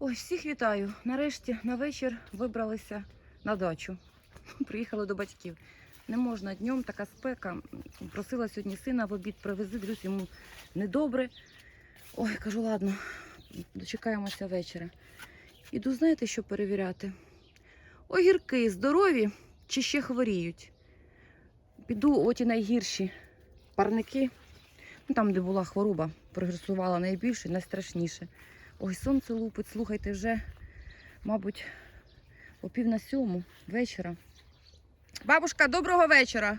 Ой, всіх вітаю. Нарешті на вечір вибралися на дачу. Приїхали до батьків. Не можна днем, така спека. Просила сьогодні сина в обід привези, дивлюсь, йому недобре. Ой, кажу, ладно, дочекаємося вечора. Іду, знаєте, що перевіряти? Огірки здорові чи ще хворіють? Піду оті найгірші парники, ну, там, де була хвороба, прогресувала найбільше, найстрашніше. Ой, сонце лупить, слухайте, вже, мабуть, о пів на сьому вечора. Бабушка, доброго вечора.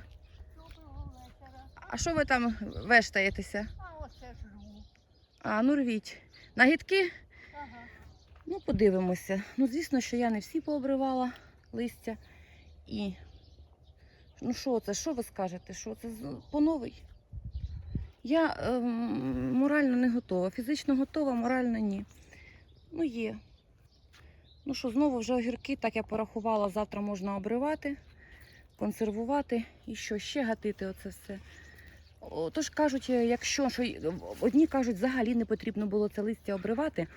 Доброго вечора. А що ви там вештаєтеся? А оце жру. А, ну рвіть. Нагідки? Ага. Ну, подивимося. Ну, звісно, що я не всі пообривала листя. І. Ну, що це? Що ви скажете? Що це по новий? Я ем, морально не готова. Фізично готова, морально ні. Ну, є. Ну що, знову вже огірки, так я порахувала, завтра можна обривати, консервувати і що, ще гатити оце все. Тож кажуть, е, якщо що одні кажуть, взагалі не потрібно було це листя обривати,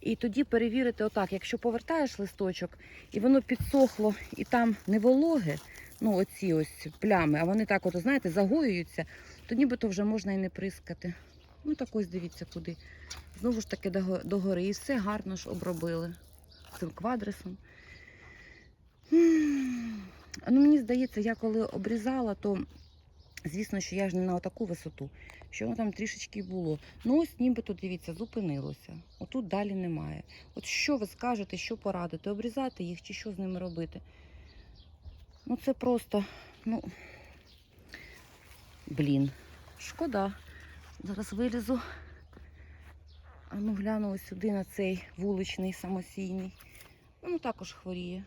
і тоді перевірити отак, якщо повертаєш листочок і воно підсохло і там не вологе, ну оці ось плями, а вони так, от, знаєте, загоюються, то нібито вже можна і не прискати. Ну так ось дивіться куди. Знову ж таки до, до. І все гарно ж обробили цим квадресом. Ну, мені здається, я коли обрізала, то звісно, що я ж не на таку висоту, що воно там трішечки було. Ну, ось нібито, дивіться, зупинилося. Отут далі немає. От що ви скажете, що порадите? Обрізати їх чи що з ними робити? Ну, це просто, ну, блін, шкода. Зараз вилізу. А ну гляну ось сюди на цей вуличний самосійний. Ну, також хворіє.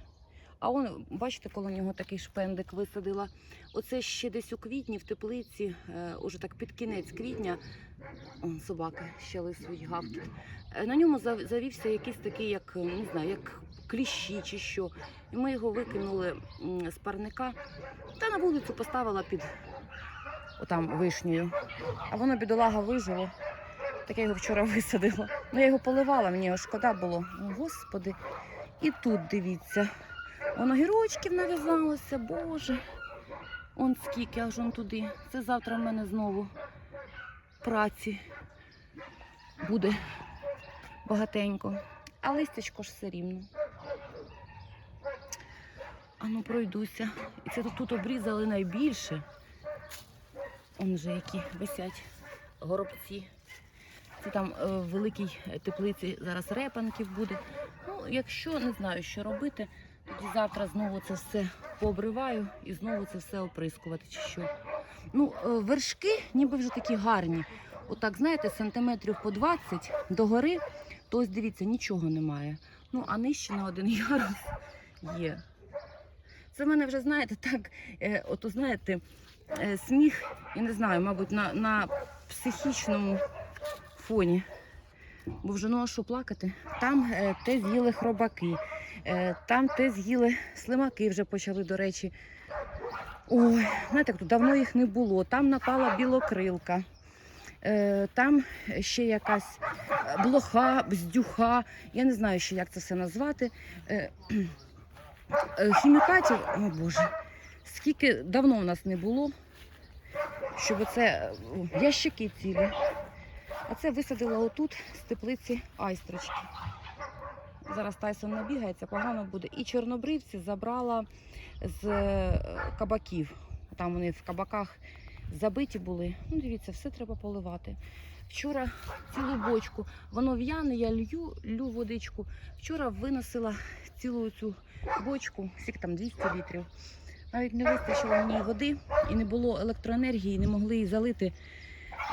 А он, бачите, коло нього такий шпендик висадила. Оце ще десь у квітні в теплиці, е, уже так під кінець квітня, он, собаки ще лисують гавкіт. Е, На ньому завівся якийсь такий, як е, не знаю, як кліщі чи що. І ми його викинули з парника та на вулицю поставила під отам вишнею. А воно бідолага вижило. Так я його вчора висадила. Ну я його поливала, мені його шкода було. О, Господи. І тут дивіться. Воно гірочків нав'язалося, боже. Он скільки, аж он туди. Це завтра в мене знову праці буде багатенько. А листячко ж все рівно. А ну пройдуся. І це тут обрізали найбільше. Он же які висять горобці. Це там е, в великій теплиці зараз репанків буде. Ну, якщо не знаю, що робити, тоді завтра знову це все пообриваю і знову це все оприскувати чи що. Ну, е, вершки ніби вже такі гарні. Отак, знаєте, сантиметрів по 20 догори, то ось дивіться, нічого немає. Ну, а нижче на один ярус є. Це в мене вже, знаєте, так, е, ото знаєте, е, сміх, я не знаю, мабуть, на, на психічному фоні. Бо вже ну а що плакати? Там е, те з'їли хробаки, е, там те з'їли слимаки вже почали, до речі. Ой, знаєте, давно їх не було. Там напала білокрилка. Е, там ще якась е, блоха, бздюха. Я не знаю ще, як це все назвати. Е, е, хімікатів, о Боже, скільки давно в нас не було, щоб це ящики цілі. А це висадила отут з теплиці айстрочки. Зараз Тайсон набігається, погано буде. І чорнобривці забрала з е, кабаків. Там вони в кабаках забиті були. Ну, дивіться, все треба поливати. Вчора цілу бочку, воно в'яне, я лью, лю водичку. Вчора виносила цілу цю бочку, скільки там 200 літрів. Навіть не вистачило мені води і не було електроенергії, не могли її залити.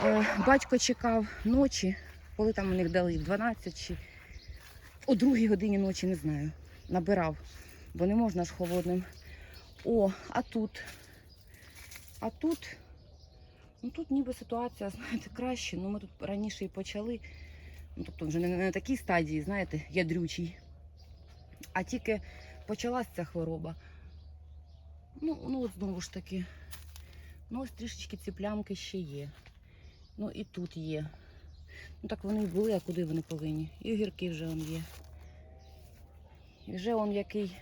Е, Батько чекав ночі, коли там у них дали в 12 чи о другій годині ночі, не знаю. Набирав, бо не можна ж холодним. О, а тут. А тут, ну тут ніби ситуація, знаєте, краще. Ну ми тут раніше і почали. Ну, тобто вже не на такій стадії, знаєте, ядрючій. А тільки почалась ця хвороба. Ну, ну от знову ж таки. Ну, ось трішечки ці плямки ще є. Ну і тут є. Ну так вони і були, а куди вони повинні? І огірки вже он є. І вже он який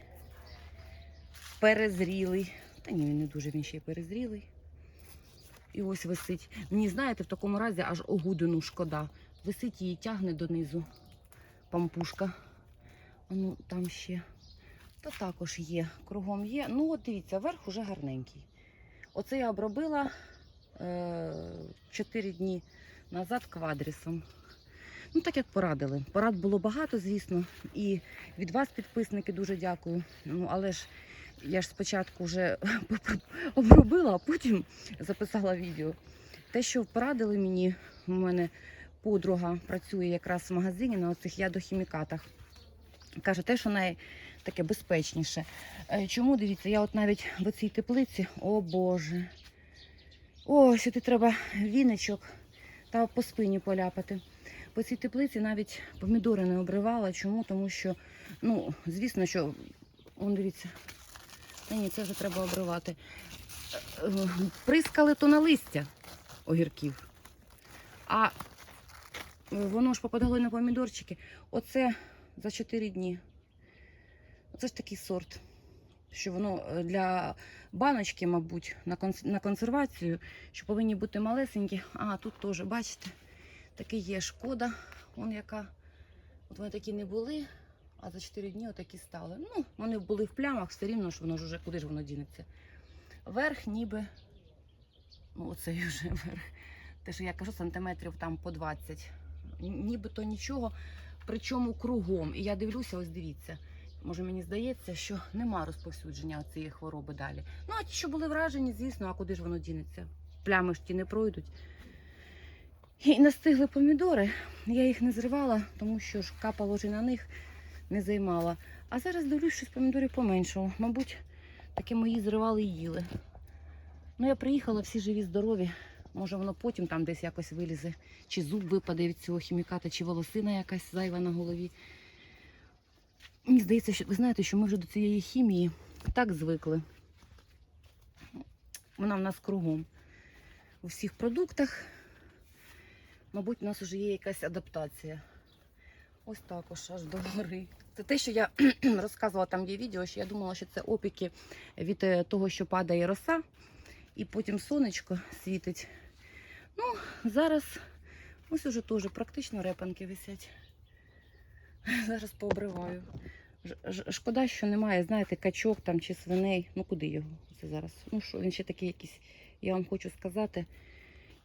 перезрілий. Та ні, він не дуже він ще й перезрілий. І ось висить. Мені, знаєте, в такому разі аж огудину шкода. Висить її тягне донизу. Пампушка. А ну, там ще. Та також є. Кругом є. Ну, от дивіться, верх уже гарненький. Оце я обробила е, 4 дні назад квадрісом. Ну, так як порадили. Порад було багато, звісно. І від вас, підписники, дуже дякую. Ну, але ж я ж спочатку вже обробила, а потім записала відео. Те, що порадили мені, у мене подруга працює якраз в магазині на оцих ядохімікатах. Каже, те, що най таке безпечніше. Е, Чому дивіться, я от навіть в цій теплиці, о Боже. О, сюди треба віничок та по спині поляпати. По цій теплиці навіть помідори не обривала. Чому? Тому що, ну, звісно, що, он дивіться, та ні, це вже треба обривати. Е, е, Прискали то на листя огірків. А воно ж попадало на помідорчики. Оце за 4 дні. Оце ж такий сорт, що воно е, для баночки, мабуть, на, консервацію, що повинні бути малесенькі. А, тут теж, бачите, такий є шкода. Вон яка. От вони такі не були, а за 4 дні отакі стали. Ну, вони були в плямах, все рівно ж воно ж уже куди ж воно дінеться. Верх ніби. Ну, оцей вже верх. Те, що я кажу, сантиметрів там по 20. Нібито нічого, причому кругом. І я дивлюся, ось дивіться. Може, мені здається, що нема розповсюдження цієї хвороби далі. Ну, а ті, що були вражені, звісно, а куди ж воно дінеться? Плями ж ті не пройдуть. І настигли помідори. Я їх не зривала, тому що ж капало вже на них, не займала. А зараз дивлюсь, щось помідорів поменшало. Мабуть, таке мої зривали і їли. Ну, я приїхала, всі живі, здорові. Може, воно потім там десь якось вилізе, чи зуб випаде від цього хіміката, чи волосина якась зайва на голові. Мені здається, що ви знаєте, що ми вже до цієї хімії так звикли. Вона в нас кругом. У всіх продуктах, мабуть, у нас вже є якась адаптація. Ось також аж до гори. Це те, що я розказувала, там є відео, що я думала, що це опіки від е, того, що падає роса, і потім сонечко світить. Ну, зараз ось уже теж практично репанки висять. Зараз пообриваю. Шкода, що немає, знаєте, качок там чи свиней. Ну куди його? Це зараз. Ну що, він ще такий якийсь, я вам хочу сказати.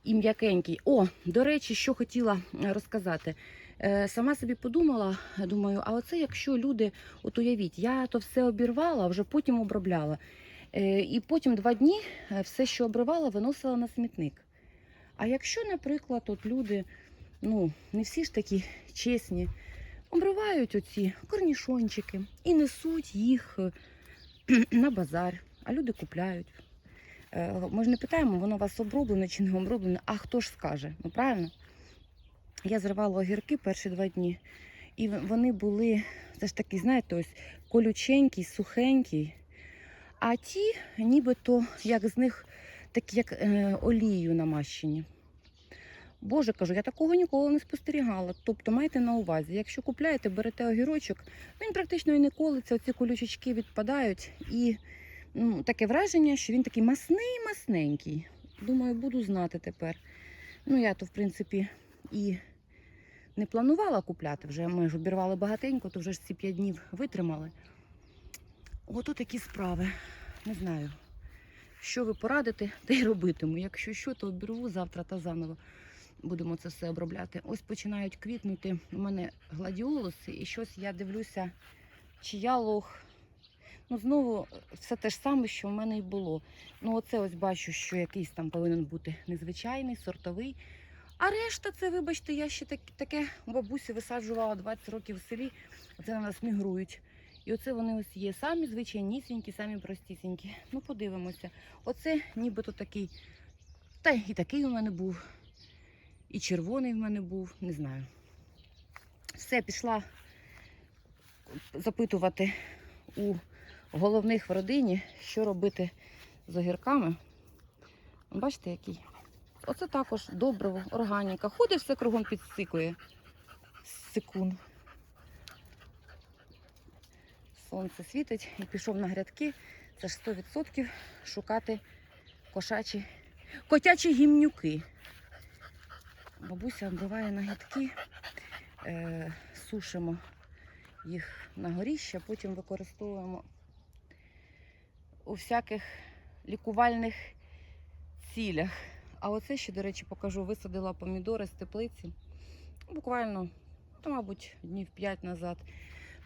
І м'якенький. О, до речі, що хотіла е, розказати. Е, сама собі подумала, думаю, а оце якщо люди, от уявіть, я то все обірвала, вже потім обробляла. Е, і потім два дні все, що обривала, виносила на смітник. А якщо, наприклад, от люди, ну, не всі ж такі чесні, обривають оці корнішончики і несуть їх е, на базар, а люди купляють. Е, Ми ж не питаємо, воно у вас оброблене чи не оброблене, а хто ж скаже? Ну правильно? Я зривала огірки перші два дні, і вони були, це ж такі, знаєте, ось колюченькі, сухенькі. А ті, нібито, як з них, такі як е, олією намащені. Боже, кажу, я такого ніколи не спостерігала. Тобто майте на увазі, якщо купляєте, берете огірочок, він практично і не колиться, оці колючечки відпадають. І ну, таке враження, що він такий масний-масненький. Думаю, буду знати тепер. Ну, я то, в принципі, і не планувала купляти вже. Ми ж обірвали багатенько, то вже ж ці 5 днів витримали. Ото такі справи. Не знаю, що ви порадите, те й робитиму. Якщо що, то обірву завтра та заново будемо це все обробляти. Ось починають квітнути у мене гладіолуси, і щось я дивлюся, чи лох. Ну, знову все те ж саме, що в мене і було. Ну, оце ось бачу, що якийсь там повинен бути незвичайний, сортовий. А решта, це, вибачте, я ще так, таке у бабусі висаджувала 20 років в селі. Оце на нас мігрують. І оце вони ось є самі звичайнісінькі, самі простісінькі. Ну, подивимося. Оце нібито такий. Та і такий у мене був. І червоний в мене був, не знаю. Все, пішла запитувати у головних в родині, що робити з огірками. Бачите, який? Оце також добриво, органіка. Ходить все кругом підсикує. Секунд. Сонце світить і пішов на грядки. Це ж 100% шукати кошачі, котячі гімнюки. Бабуся оббиває нагідки, е, сушимо їх на горіще, потім використовуємо у всяких лікувальних цілях. А оце ще, до речі, покажу, висадила помідори з теплиці. Буквально, то, мабуть, днів 5 назад.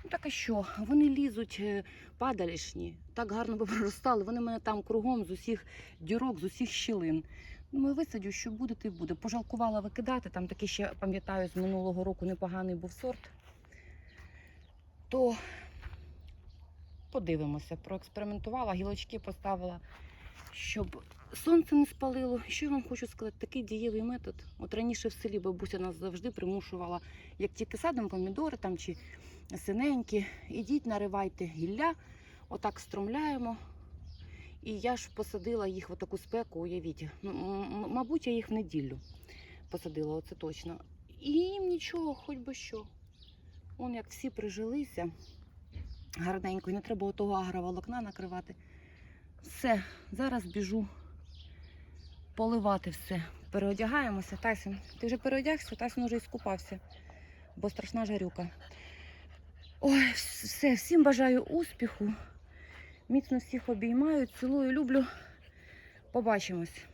Ну так а що? Вони лізуть е, падалішні, так гарно би проростали. Вони мене там кругом з усіх дірок, з усіх щілин. Думаю, висадю, що буде, то й буде. Пожалкувала викидати. Там такий ще, пам'ятаю, з минулого року непоганий був сорт. То подивимося, проекспериментувала, гілочки поставила, щоб сонце не спалило. Що я вам хочу сказати, такий дієвий метод. От раніше в селі бабуся нас завжди примушувала, як тільки садимо помідори там чи синенькі, ідіть, наривайте гілля, отак стромляємо. І я ж посадила їх в таку спеку, уявіть. Мабуть, я їх в неділю посадила, оце точно. І їм нічого, хоч би що. Вон як всі прижилися гарненько, і не треба отого агроволокна накривати. Все, зараз біжу поливати все. Переодягаємося. Тайсон, ти вже переодягся? Тайсон вже і скупався, бо страшна жарюка. Ой, все, всім бажаю успіху. Міцно всіх обіймаю, цілую, люблю. Побачимось.